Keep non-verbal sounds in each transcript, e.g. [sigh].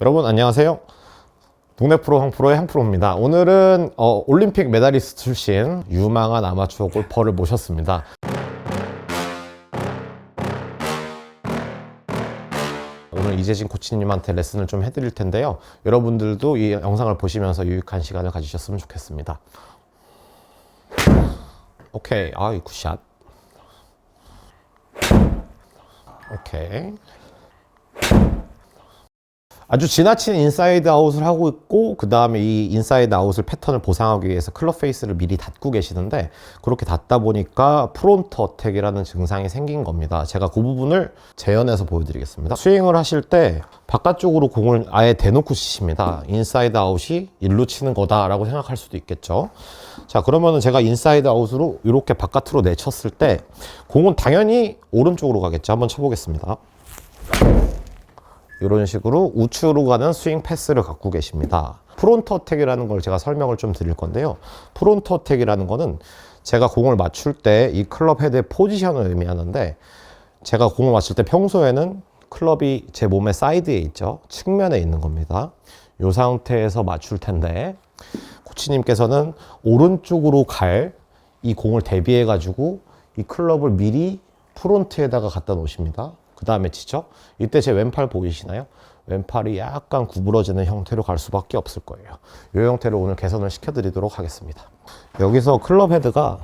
여러분 안녕하세요. 동네 프로 황프로의 황프로입니다. 오늘은 어, 올림픽 메달리스트 출신 유망한 아마추어 골퍼를 모셨습니다. 오늘 이재진 코치님한테 레슨을 좀 해드릴 텐데요. 여러분들도 이 영상을 보시면서 유익한 시간을 가지셨으면 좋겠습니다. 오케이, 아이 굿샷. 오케이. 아주 지나친 인사이드 아웃을 하고 있고 그 다음에 이 인사이드 아웃을 패턴을 보상하기 위해서 클럽 페이스를 미리 닫고 계시는데 그렇게 닫다 보니까 프론트 어택이라는 증상이 생긴 겁니다. 제가 그 부분을 재현해서 보여드리겠습니다. 스윙을 하실 때 바깥쪽으로 공을 아예 대놓고 치십니다. 인사이드 아웃이 일로 치는 거다 라고 생각할 수도 있겠죠. 자 그러면은 제가 인사이드 아웃으로 이렇게 바깥으로 내쳤을 때 공은 당연히 오른쪽으로 가겠죠. 한번 쳐보겠습니다. 이런 식으로 우측으로 가는 스윙 패스를 갖고 계십니다. 프론트 어택이라는 걸 제가 설명을 좀 드릴 건데요. 프론트 어택이라는 거는 제가 공을 맞출 때 이 클럽 헤드의 포지션을 의미하는데 제가 공을 맞출 때 평소에는 클럽이 제 몸의 사이드에 있죠. 측면에 있는 겁니다. 이 상태에서 맞출 텐데 코치님께서는 오른쪽으로 갈 이 공을 대비해 가지고 이 클럽을 미리 프론트에다가 갖다 놓으십니다. 그 다음에 치죠. 이때 제 왼팔 보이시나요? 왼팔이 약간 구부러지는 형태로 갈 수밖에 없을 거예요. 이 형태를 오늘 개선을 시켜드리도록 하겠습니다. 여기서 클럽 헤드가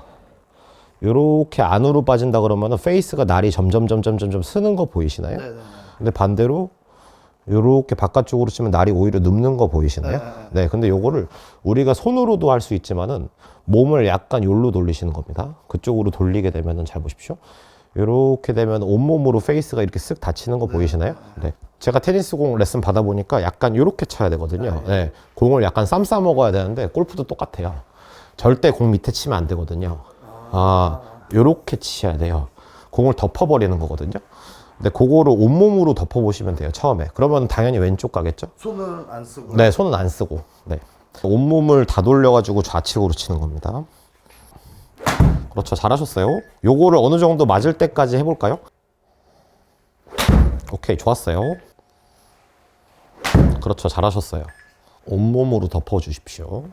이렇게 안으로 빠진다 그러면 페이스가 날이 점점 점점 점점 쓰는 거 보이시나요? 근데 반대로 이렇게 바깥쪽으로 치면 날이 오히려 눕는 거 보이시나요? 네, 근데 요거를 우리가 손으로도 할 수 있지만은 몸을 약간 요로 돌리시는 겁니다. 그쪽으로 돌리게 되면은 잘 보십시오. 이렇게 되면 온몸으로 페이스가 이렇게 쓱 닫히는 거 보이시나요? 네. 제가 테니스 공 레슨 받아 보니까 약간 이렇게 쳐야 되거든요. 네. 공을 약간 쌈 싸 먹어야 되는데 골프도 똑같아요. 절대 공 밑에 치면 안 되거든요. 아, 요렇게 치셔야 돼요. 공을 덮어버리는 거거든요. 근데 그거를 온몸으로 덮어보시면 돼요, 처음에. 그러면 당연히 왼쪽 가겠죠? 손은 안 쓰고 네, 손은 안 쓰고. 네. 온몸을 다 돌려가지고 좌측으로 치는 겁니다. 그렇죠. 잘하셨어요. 요거를 어느 정도 맞을 때까지 해볼까요? 오케이, 좋았어요. 그렇죠. 잘하셨어요. 온몸으로 덮어주십시오.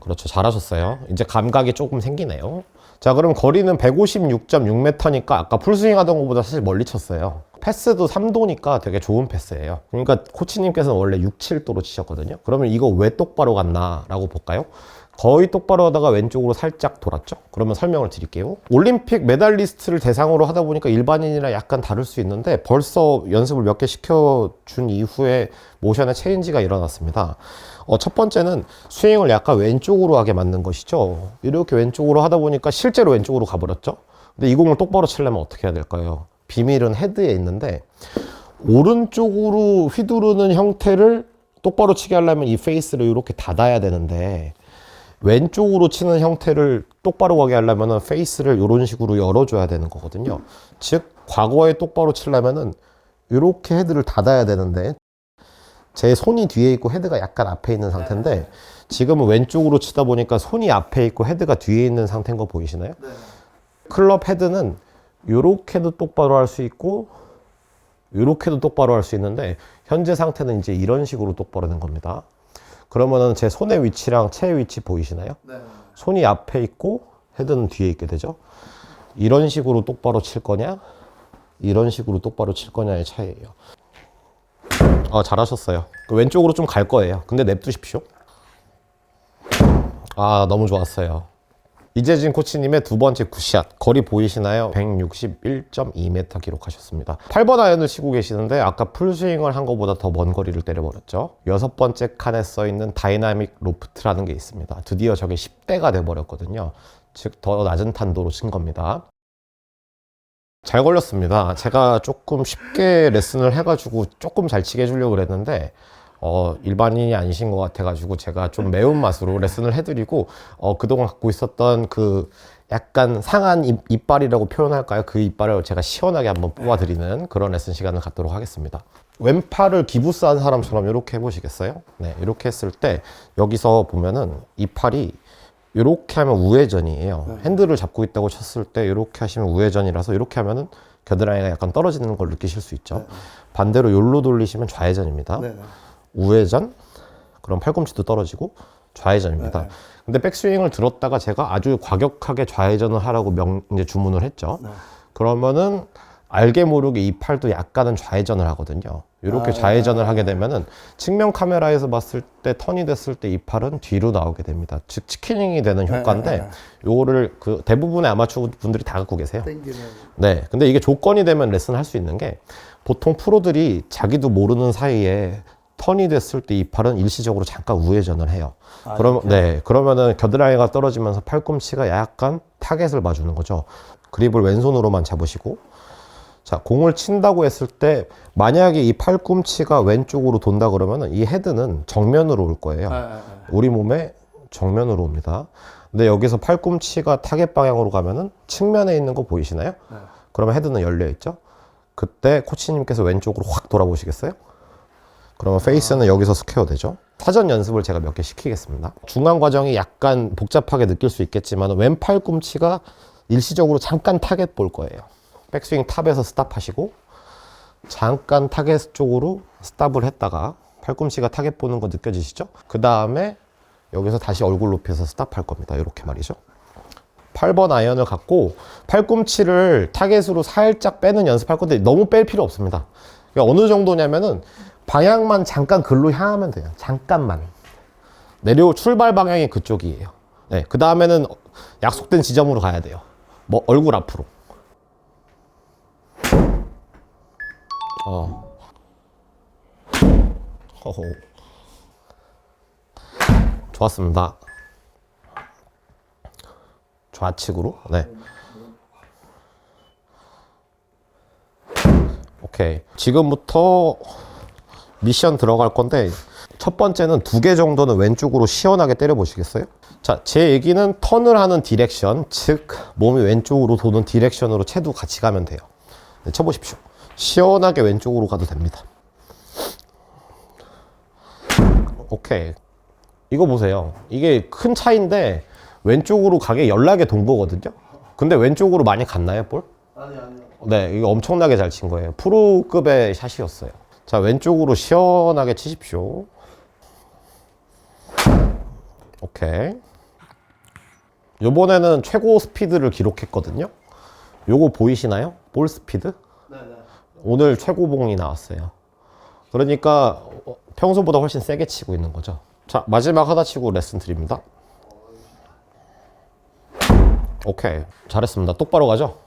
그렇죠. 잘하셨어요. 이제 감각이 조금 생기네요. 자, 그럼 거리는 156.6m니까 아까 풀스윙 하던 것보다 사실 멀리 쳤어요. 패스도 3도니까 되게 좋은 패스예요. 그러니까 코치님께서는 원래 6, 7도로 치셨거든요. 그러면 이거 왜 똑바로 갔나라고 볼까요? 거의 똑바로 하다가 왼쪽으로 살짝 돌았죠? 그러면 설명을 드릴게요. 올림픽 메달리스트를 대상으로 하다 보니까 일반인이랑 약간 다를 수 있는데 벌써 연습을 몇 개 시켜준 이후에 모션의 체인지가 일어났습니다. 어, 첫 번째는 스윙을 약간 왼쪽으로 하게 만든 것이죠. 이렇게 왼쪽으로 하다 보니까 실제로 왼쪽으로 가버렸죠? 근데 이 공을 똑바로 치려면 어떻게 해야 될까요? 비밀은 헤드에 있는데 오른쪽으로 휘두르는 형태를 똑바로 치게 하려면 이 페이스를 이렇게 닫아야 되는데 왼쪽으로 치는 형태를 똑바로 가게 하려면 페이스를 이런 식으로 열어줘야 되는 거거든요. 즉 과거에 똑바로 치려면은 이렇게 헤드를 닫아야 되는데 제 손이 뒤에 있고 헤드가 약간 앞에 있는 상태인데 지금은 왼쪽으로 치다 보니까 손이 앞에 있고 헤드가 뒤에 있는 상태인 거 보이시나요? 네. 클럽 헤드는 이렇게도 똑바로 할 수 있고 이렇게도 똑바로 할 수 있는데 현재 상태는 이제 이런 식으로 똑바로 된 겁니다. 그러면은 제 손의 위치랑 채의 위치 보이시나요? 네. 손이 앞에 있고 헤드는 뒤에 있게 되죠. 이런 식으로 똑바로 칠 거냐, 이런 식으로 똑바로 칠 거냐의 차이예요. 어, 잘하셨어요. 그 왼쪽으로 좀 갈 거예요. 근데 냅두십시오. 아, 너무 좋았어요. 이재진 코치님의 두 번째 굿샷. 거리 보이시나요? 161.2m 기록하셨습니다. 8번 아이언을 치고 계시는데 아까 풀스윙을 한 것보다 더 먼 거리를 때려버렸죠. 여섯 번째 칸에 써있는 다이나믹 로프트라는 게 있습니다. 드디어 저게 10대가 돼버렸거든요. 즉, 더 낮은 탄도로 친 겁니다. 잘 걸렸습니다. 제가 조금 쉽게 레슨을 해가지고 조금 잘 치게 해주려고 그랬는데, 어, 일반인이 아니신 것 같아가지고 제가 좀 매운맛으로 레슨을 해드리고, 어, 그동안 갖고 있었던 그 약간 상한 입, 이빨이라고 표현할까요? 그 이빨을 제가 시원하게 한번 뽑아드리는 그런 레슨 시간을 갖도록 하겠습니다. 왼팔을 기부스한 사람처럼 이렇게 해보시겠어요? 네, 이렇게 했을 때 여기서 보면은 이 팔이 이렇게 하면 우회전이에요. 핸들을 잡고 있다고 쳤을 때 이렇게 하시면 우회전이라서 이렇게 하면은 겨드랑이가 약간 떨어지는 걸 느끼실 수 있죠. 반대로 요로 돌리시면 좌회전입니다. 네. 우회전, 그럼 팔꿈치도 떨어지고 좌회전입니다. 네. 근데 백스윙을 들었다가 제가 아주 과격하게 좌회전을 하라고 명, 이제 주문을 했죠. 네. 그러면은 알게 모르게 이 팔도 약간은 좌회전을 하거든요. 이렇게 아. 좌회전을 하게 되면은 측면 카메라에서 봤을 때 턴이 됐을 때 이 팔은 뒤로 나오게 됩니다. 즉 치킨닝이 되는 효과인데 네, 네, 요거를 그 대부분의 아마추어 분들이 다 갖고 계세요. 네. 근데 이게 조건이 되면 레슨 할 수 있는 게 보통 프로들이 자기도 모르는 사이에 턴이 됐을 때 이 팔은 일시적으로 잠깐 우회전을 해요. 아, 이렇게? 네. 그러면은 겨드랑이가 떨어지면서 팔꿈치가 약간 타겟을 봐주는 거죠. 그립을 왼손으로만 잡으시고 자, 공을 친다고 했을 때 만약에 이 팔꿈치가 왼쪽으로 돈다 그러면은 이 헤드는 정면으로 올 거예요. 아, 아, 아. 우리 몸의 정면으로 옵니다. 근데 여기서 팔꿈치가 타겟 방향으로 가면은 측면에 있는 거 보이시나요? 네. 그러면 헤드는 열려 있죠. 그때 코치님께서 왼쪽으로 확 돌아보시겠어요? 그러면 페이스는 여기서 스퀘어 되죠. 사전 연습을 제가 몇 개 시키겠습니다. 중간 과정이 약간 복잡하게 느낄 수 있겠지만 왼 팔 꿈치가 일시적으로 잠깐 타겟 볼 거예요. 백스윙 탑에서 스탑하시고 잠깐 타겟 쪽으로 스탑을 했다가 팔꿈치가 타겟 보는 거 느껴지시죠? 그 다음에 여기서 다시 얼굴 높여서 스탑할 겁니다. 이렇게 말이죠. 8번 아이언을 갖고 팔꿈치를 타겟으로 살짝 빼는 연습할 건데 너무 뺄 필요 없습니다. 그러니까 어느 정도냐면은 방향만 잠깐 글로 향하면 돼요. 잠깐만. 내려 출발 방향이 그쪽이에요. 네, 그 다음에는 약속된 지점으로 가야 돼요. 뭐 얼굴 앞으로. 어. 허호. 좋았습니다. 좌측으로. 네. 오케이. 지금부터 미션 들어갈 건데 첫 번째는 두 개 정도는 왼쪽으로 시원하게 때려 보시겠어요? 자, 제 얘기는 턴을 하는 디렉션, 즉 몸이 왼쪽으로 도는 디렉션으로 채도 같이 가면 돼요. 네, 쳐보십시오. 시원하게 왼쪽으로 가도 됩니다. 오케이. 이거 보세요. 이게 큰 차이인데 왼쪽으로 가게 연락에 돈 거거든요. 근데 왼쪽으로 많이 갔나요, 볼? 아니 아니요. 네, 이거 엄청나게 잘 친 거예요. 프로급의 샷이었어요. 자, 왼쪽으로 시원하게 치십시오. 오케이. 요번에는 최고 스피드를 기록했거든요. 요거 보이시나요? 볼 스피드? 네네. 오늘 최고봉이 나왔어요. 그러니까 어, 평소보다 훨씬 세게 치고 있는 거죠. 자, 마지막 하나 치고 레슨 드립니다. 오케이. 잘했습니다. 똑바로 가죠?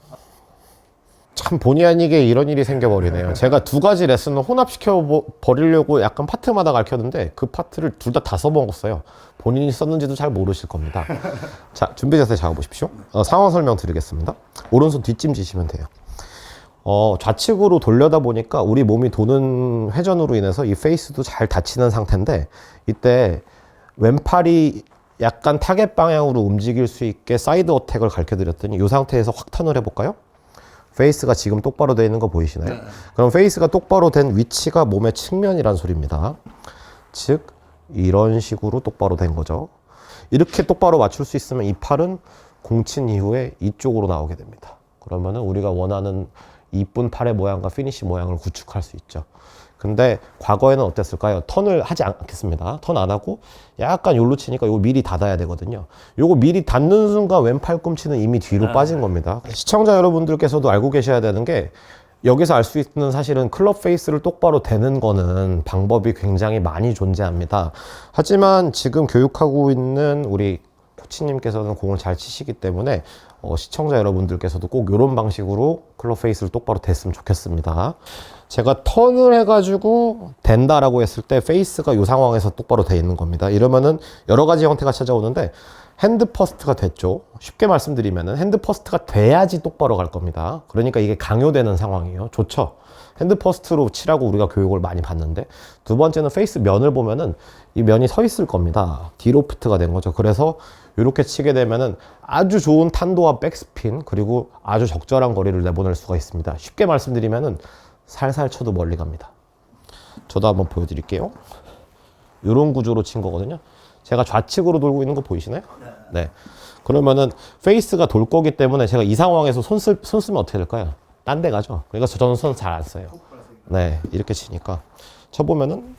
참 본의 아니게 이런 일이 생겨버리네요. 제가 두 가지 레슨을 혼합시켜 보- 버리려고 약간 파트마다 가르쳤는데 그 파트를 둘 다 다 써먹었어요. 본인이 썼는지도 잘 모르실 겁니다. [laughs] 자, 준비 자세 잡아보십시오. 어, 상황 설명 드리겠습니다. 오른손 뒷짐 지시면 돼요. 어, 좌측으로 돌려다 보니까 우리 몸이 도는 회전으로 인해서 이 페이스도 잘 닫히는 상태인데 이때 왼팔이 약간 타겟 방향으로 움직일 수 있게 사이드 어택을 가르쳐 드렸더니 이 상태에서 확 턴을 해볼까요? 페이스가 지금 똑바로 되어 있는 거 보이시나요? 네. 그럼 페이스가 똑바로 된 위치가 몸의 측면이란 소리입니다. 즉 이런 식으로 똑바로 된 거죠. 이렇게 똑바로 맞출 수 있으면 이 팔은 공친 이후에 이쪽으로 나오게 됩니다. 그러면은 우리가 원하는 이쁜 팔의 모양과 피니시 모양을 구축할 수 있죠. 근데 과거에는 어땠을까요? 턴을 하지 않겠습니다. 턴 안 하고 약간 요로 치니까 요거 미리 닫아야 되거든요. 요거 미리 닫는 순간 왼 팔꿈치는 이미 뒤로 빠진 겁니다. 시청자 여러분들께서도 알고 계셔야 되는 게 여기서 알 수 있는 사실은 클럽 페이스를 똑바로 대는 거는 방법이 굉장히 많이 존재합니다. 하지만 지금 교육하고 있는 우리 코치님께서는 공을 잘 치시기 때문에 어, 시청자 여러분들께서도 꼭 이런 방식으로 클럽 페이스를 똑바로 댔으면 좋겠습니다. 제가 턴을 해가지고 된다라고 했을 때 페이스가 이 상황에서 똑바로 돼 있는 겁니다. 이러면은 여러 가지 형태가 찾아오는데 핸드 퍼스트가 됐죠. 쉽게 말씀드리면은 핸드 퍼스트가 돼야지 똑바로 갈 겁니다. 그러니까 이게 강요되는 상황이에요. 좋죠. 핸드 퍼스트로 치라고 우리가 교육을 많이 받는데 두 번째는 페이스 면을 보면은 이 면이 서 있을 겁니다. 디로프트가 된 거죠. 그래서 이렇게 치게 되면은 아주 좋은 탄도와 백스핀 그리고 아주 적절한 거리를 내보낼 수가 있습니다. 쉽게 말씀드리면은 살살 쳐도 멀리 갑니다. 저도 한번 보여드릴게요. 이런 구조로 친 거거든요. 제가 좌측으로 돌고 있는 거 보이시나요? 네. 그러면은 페이스가 돌 거기 때문에 제가 이 상황에서 손, 쓸, 손 쓰면 어떻게 될까요? 딴 데 가죠. 그러니까 저는 손 잘 안 써요. 네. 이렇게 치니까. 쳐보면은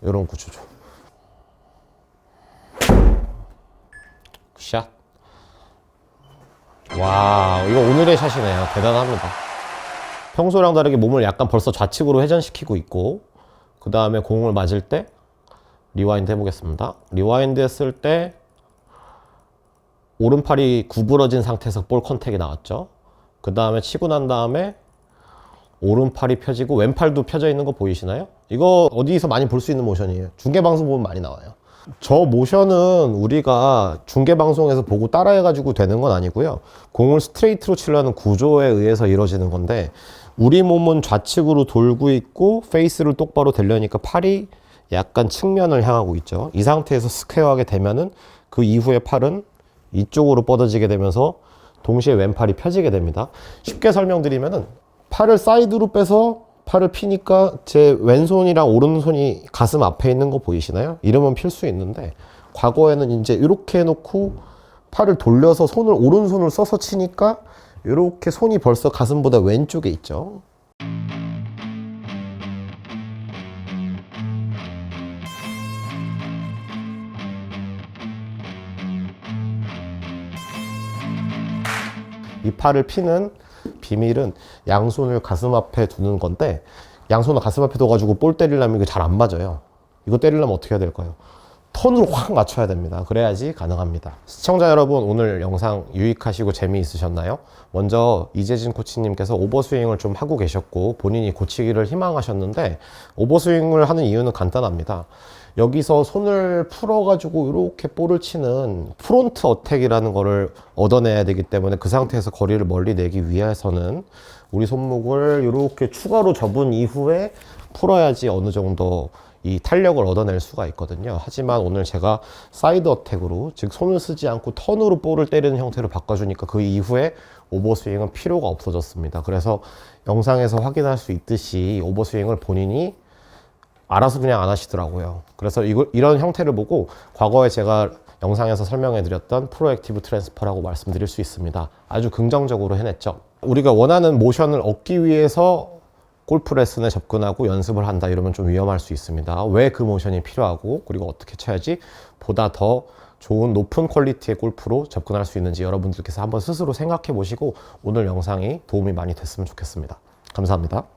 이런 구조죠. 샷. 와, 이거 오늘의 샷이네요. 대단합니다. 평소랑 다르게 몸을 약간 벌써 좌측으로 회전시키고 있고, 그 다음에 공을 맞을 때 리와인드 해보겠습니다. 리와인드 했을 때 오른팔이 구부러진 상태에서 볼 컨택이 나왔죠. 그 다음에 치고 난 다음에 오른팔이 펴지고 왼팔도 펴져 있는 거 보이시나요? 이거 어디서 많이 볼 수 있는 모션이에요. 중계 방송 보면 많이 나와요. 저 모션은 우리가 중계 방송에서 보고 따라해가지고 되는 건 아니고요. 공을 스트레이트로 치려는 구조에 의해서 이루어지는 건데 우리 몸은 좌측으로 돌고 있고 페이스를 똑바로 대려니까 팔이 약간 측면을 향하고 있죠. 이 상태에서 스퀘어하게 되면은 그 이후에 팔은 이쪽으로 뻗어지게 되면서 동시에 왼팔이 펴지게 됩니다. 쉽게 설명드리면은 팔을 사이드로 빼서 팔을 피니까 제 왼손이랑 오른손이 가슴 앞에 있는 거 보이시나요? 이러면 필수 있는데 과거에는 이제 이렇게 해놓고 팔을 돌려서 손을 오른손을 써서 치니까 이렇게 손이 벌써 가슴보다 왼쪽에 있죠. 이 팔을 피는 비밀은 양손을 가슴 앞에 두는 건데 양손을 가슴 앞에 둬가지고 볼 때리려면 이거 잘안 맞아요. 이거 때리려면 어떻게 해야 될까요? 턴으로 확 맞춰야 됩니다. 그래야지 가능합니다. 시청자 여러분 오늘 영상 유익하시고 재미있으셨나요? 먼저 이재진 코치님께서 오버스윙을 좀 하고 계셨고 본인이 고치기를 희망하셨는데 오버스윙을 하는 이유는 간단합니다. 여기서 손을 풀어가지고 이렇게 볼을 치는 프론트 어택이라는 거를 얻어내야 되기 때문에 그 상태에서 거리를 멀리 내기 위해서는 우리 손목을 이렇게 추가로 접은 이후에 풀어야지 어느 정도 이 탄력을 얻어낼 수가 있거든요. 하지만 오늘 제가 사이드 어택으로 즉 손을 쓰지 않고 턴으로 볼을 때리는 형태로 바꿔주니까 그 이후에 오버스윙은 필요가 없어졌습니다. 그래서 영상에서 확인할 수 있듯이 오버스윙을 본인이 알아서 그냥 안 하시더라고요. 그래서 이걸, 이런 형태를 보고 과거에 제가 영상에서 설명해 드렸던 프로액티브 트랜스퍼라고 말씀드릴 수 있습니다. 아주 긍정적으로 해냈죠. 우리가 원하는 모션을 얻기 위해서 골프 레슨에 접근하고 연습을 한다 이러면 좀 위험할 수 있습니다. 왜 그 모션이 필요하고 그리고 어떻게 쳐야지 보다 더 좋은 높은 퀄리티의 골프로 접근할 수 있는지 여러분들께서 한번 스스로 생각해 보시고 오늘 영상이 도움이 많이 됐으면 좋겠습니다. 감사합니다.